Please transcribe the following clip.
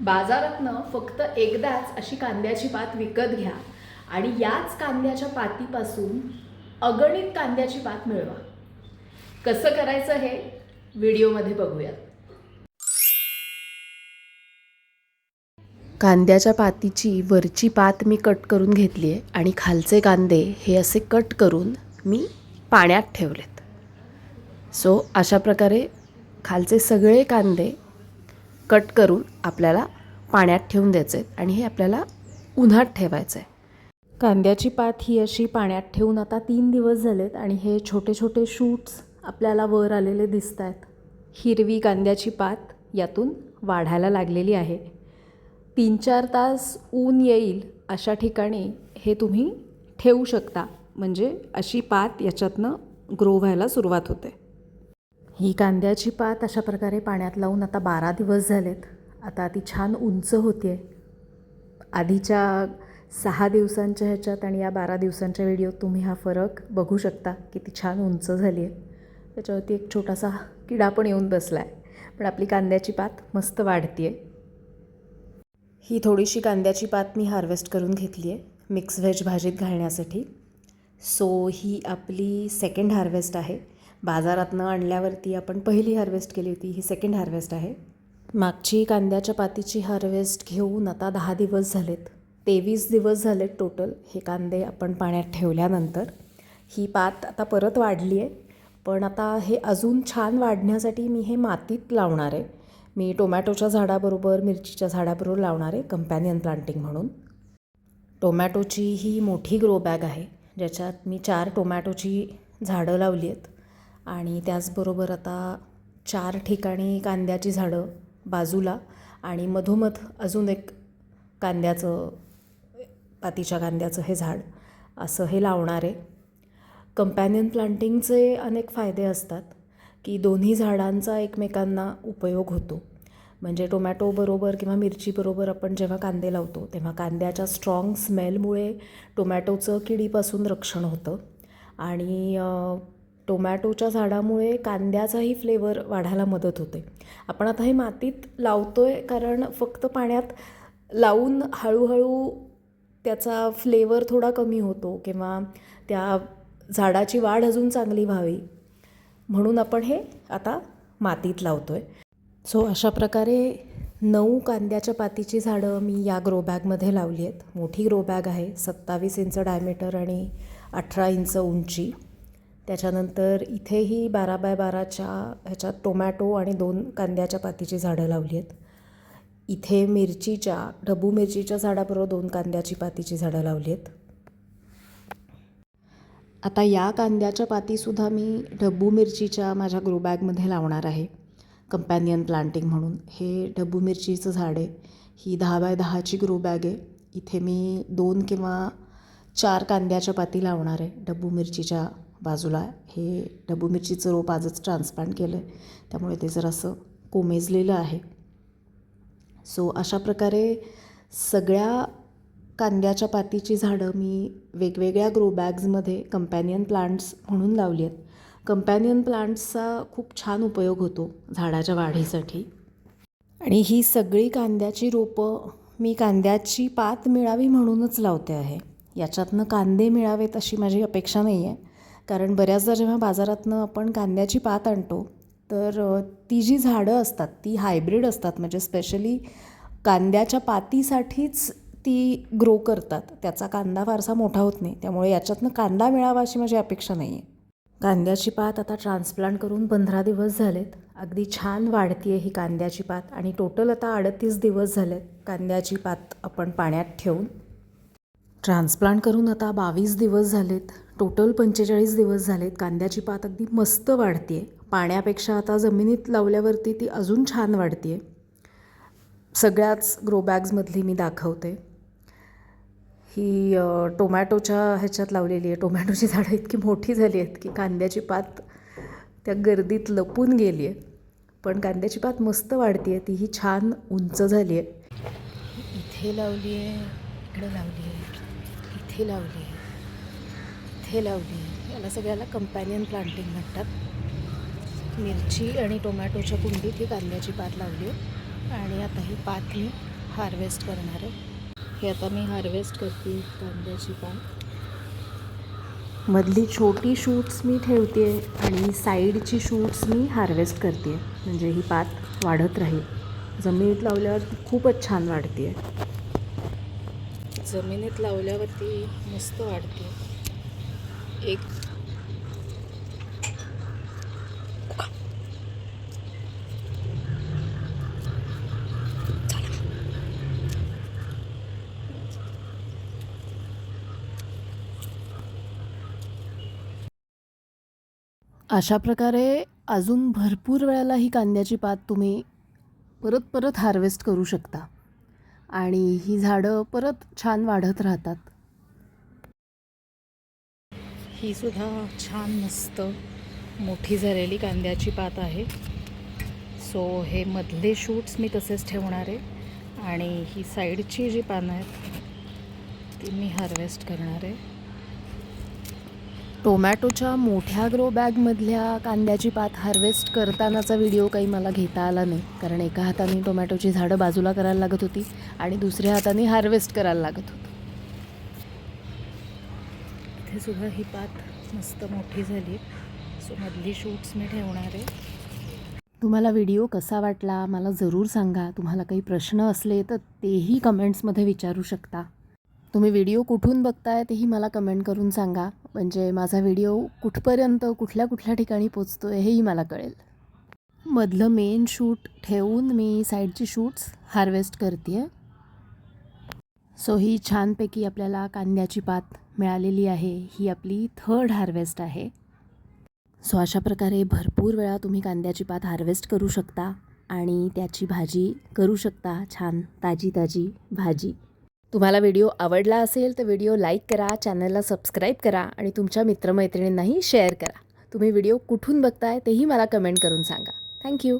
बाजारातनं फक्त एकदाच अशी कांद्याची पात विकत घ्या आणि याच कांद्याच्या पातीपासून अगणित कांद्याची पात मिळवा. कसं करायचं हे व्हिडिओमध्ये बघूयात. कांद्याच्या पातीची वरची पात मी कट करून घेतली आहे आणि खालचे कांदे हे असे कट करून मी पाण्यात ठेवलेत. सो अशा प्रकारे खालचे सगळे कांदे कट करून आपल्याला पाण्यात ठेवून द्यायचे आहेत आणि हे आपल्याला उन्हात ठेवायचं आहे कांद्याची पात ही अशी पाण्यात ठेवून आता तीन दिवस झालेत आणि हे छोटे छोटे शूट्स आपल्याला वर आलेले दिसत आहेत हिरवी कांद्याची पात यातून वाढायला लागलेली आहे. तीन चार तास ऊन येईल अशा ठिकाणी हे तुम्ही ठेवू शकता. म्हणजे अशी पात याच्यातनं ग्रो व्हायला सुरुवात होते. ही कांद्याची पात अशा प्रकारे पाण्यात लावून आता बारा दिवस झालेत. आता ती छान उंच होते आधीच्या सहा दिवसांच्या ह्याच्यात आणि या बारा दिवसांच्या व्हिडिओत तुम्ही हा फरक बघू शकता की ती छान उंच झाली आहे त्याच्यावरती एक छोटासा किडा पण येऊन बसला आहे पण आपली कांद्याची पात मस्त वाढते आहे ही थोडीशी कांद्याची पात मी हार्वेस्ट करून घेतली आहे मिक्स व्हेज भाजीत घालण्यासाठी. सो ही आपली सेकंड हार्वेस्ट आहे. बाजारातनं आणल्यावरती आपण पहिली हार्वेस्ट केली होती ही सेकंड हार्वेस्ट आहे. मागची कांद्याच्या पातीची हार्वेस्ट घेऊन आता दहा दिवस झालेत. तेवीस दिवस झालेत टोटल हे कांदे आपण पाण्यात ठेवल्यानंतर. ही पात आता परत वाढली आहे पण आता हे अजून छान वाढण्यासाठी मी हे मातीत लावणार आहे. मी टोमॅटोच्या झाडाबरोबर मिरचीच्या झाडाबरोबर लावणार आहे कंपॅनियन प्लांटिंग म्हणून. टोमॅटोची ही मोठी ग्रो बॅग आहे ज्याच्यात मी चार टोमॅटोची झाडं लावली आहेत आणि त्याचबरोबर आता चार ठिकाणी कांद्याची झाडं बाजूला आणि मधोमध अजून एक कांद्याचं पातीच्या कांद्याचं हे झाड असं हे लावणार. आहे कंपॅनियन प्लांटिंगचे अनेक फायदे असतात की दोन्ही झाडांचा एकमेकांना उपयोग होतो. म्हणजे टोमॅटोबरोबर किंवा मिरचीबरोबर आपण जेव्हा कांदे लावतो तेव्हा कांद्याच्या स्ट्रॉंग स्मेलमुळे टोमॅटोचं किडीपासून रक्षण होतं. आणि टोमॅटोच्या झाडामुळे कांद्याचाही फ्लेवर वाढायला मदत होते. आपण आता हे मातीत लावतो आहे कारण फक्त पाण्यात लावून हळूहळू त्याचा फ्लेवर थोडा कमी होतो किंवा त्या झाडाची वाढ अजून चांगली व्हावी म्हणून आपण हे आता मातीत लावतो आहे सो अशा प्रकारे नऊ कांद्याच्या पातीची झाडं मी या ग्रो बॅगमध्ये लावली आहेत. मोठी ग्रो बॅग आहे सत्तावीस इंच डायमीटर आणि अठरा इंच उंची. त्याच्यानंतर इथेही बारा बाय बाराच्या ह्याच्यात टोमॅटो आणि दोन कांद्याच्या पातीची झाडं लावली आहेत. इथे मिरचीच्या ढबू मिरचीच्या झाडाबरोबर दोन कांद्याची पातीची झाडं लावली आहेत. आता या कांद्याच्या पातीसुद्धा मी ढब्बू मिरचीच्या माझ्या ग्रोबॅगमध्ये लावणार आहे. कंपॅनियन प्लांटिंग म्हणून. हे ढब्बू मिरचीचं झाड आहे. ही दहा बाय दहाची ग्रोबॅग आहे. इथे मी दोन किंवा चार कांद्याच्या पाती लावणार आहे डब्बू मिरचीच्या बाजूला हे डबू मिरचीचं रोप आजच ट्रान्सप्लांट केलं आहे त्यामुळे ते जरासं कोमेजलेलं आहे. सो अशा प्रकारे सगळ्या कांद्याच्या पातीची झाडं मी वेगवेगळ्या ग्रो बॅग्समध्ये कंपॅनियन प्लांट्स म्हणून लावली आहेत. कंपॅनियन प्लांट्सचा खूप छान उपयोग होतो झाडाच्या वाढीसाठी. आणि ही सगळी कांद्याची रोपं मी कांद्याची पात मिळावी म्हणूनच लावते आहे. याच्यातनं कांदे मिळावेत अशी माझी अपेक्षा नाही आहे कारण बऱ्याचदा जेव्हा बाजारातनं आपण कांद्याची पात आणतो तर ती जी झाडं असतात ती हायब्रिड असतात. म्हणजे स्पेशली कांद्याच्या पातीसाठीच ती ग्रो करतात. त्याचा कांदा फारसा मोठा होत नाही. त्यामुळे याच्यातनं कांदा मिळावा अशी माझी अपेक्षा नाही आहे कांद्याची पात आता ट्रान्सप्लांट करून पंधरा दिवस झालेत. अगदी छान वाढती आहे ही कांद्याची पात आणि टोटल आता अडतीस दिवस झालेत कांद्याची पात आपण पाण्यात ठेवून. ट्रान्सप्लांट करून आता बावीस दिवस झालेत. टोटल पंचेचाळीस दिवस झालेत. कांद्याची पात अगदी मस्त वाढते आहे पाण्यापेक्षा आता जमिनीत लावल्यावरती ती अजून छान वाढते आहे सगळ्याच ग्रो बॅग्समधली मी दाखवते. ही टोमॅटोच्या ह्याच्यात लावलेली आहे. टोमॅटोची झाडं इतकी मोठी झाली आहेत की कांद्याची पात त्या गर्दीत लपून गेली आहे पण कांद्याची पात मस्त वाढते आहे तीही छान उंच झाली आहे इथे लावली आहे इकडे लावली आहे इथे लावली आहे इथे लावली. याला सगळ्याला कंपॅनियन प्लांटिंग म्हणतात. मिरची आणि टोमॅटोच्या कुंडीत ही कांद्याची पात लावली आहे. आणि आता ही पात मी हार्वेस्ट करणार आहे. हे आता मी हार्वेस्ट करते कांद्याची पात. मधली छोटी शूट्स मी ठेवते आणि साईडची शूट्स मी हार्वेस्ट करते. म्हणजे ही पात वाढत राहील. जमिनीत लावल्यावर ती खूपच छान वाढते. जमिनीत लावल्यावरती मस्त वाढते. एक. अशा प्रकारे अजून भरपूर वेळेला ही कांद्याची पात तुम्ही परत परत हार्वेस्ट करू शकता. आणि ही झाडं परत छान वाढत राहतात. ही सुद्धा छान मस्त मोठी झालेली कांद्याची पात आहे. सो हे मधले शूट्स मी तसेच ठेवणार आहे. आणि ही साईडची जी पानं आहेत ती मी हार्वेस्ट करणार आहे. टोमॅटोच्या मोठ्या ग्रो बॅगमधल्या कांद्याची पात हार्वेस्ट करतानाचा व्हिडिओ काही मला घेता आला नाही. कारण एका हाताने टोमॅटोची झाडं बाजूला करायला लागत होती आणि दुसऱ्या हाताने हार्वेस्ट करायला लागत होतं. इथे सुद्धा ही पात मस्त मोठी झाली. सो मधली शूट्स मी ठेवणार आहे. तुम्हाला व्हिडिओ कसा वाटला मला जरूर सांगा. तुम्हाला काही प्रश्न असले तर तेही कमेंट्समध्ये विचारू शकता. तुम्ही व्हिडिओ कुठून बघताय तेही मला कमेंट करून सांगा. म्हणजे माझा व्हिडिओ कुठपर्यंत कुठल्या कुठल्या ठिकाणी पोचतो आहे हेही मला कळेल. मधलं मेन शूट ठेवून मी साईडची शूट्स हार्वेस्ट करते आहे सो ही छानपैकी आपल्याला कांद्याची पात मिळालेली आहे. ही आपली थर्ड हार्वेस्ट आहे. सो अशा प्रकारे भरपूर वेळा तुम्ही कांद्याची पात हार्वेस्ट करू शकता आणि त्याची भाजी करू शकता. छान ताजी ताजी भाजी. तुम्हाला व्हिडिओ आवडला असेल तर व्हिडिओ लाईक करा चॅनलला सबस्क्राईब करा आणि तुमच्या मित्रमैत्रिणींनाही शेअर करा. तुम्ही व्हिडिओ कुठून बघताय तेही मला कमेंट करून सांगा. थँक्यू